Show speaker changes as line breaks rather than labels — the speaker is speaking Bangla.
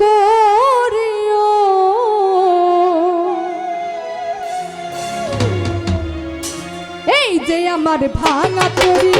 পার করিও। এই যে আমার ভাঙা তরি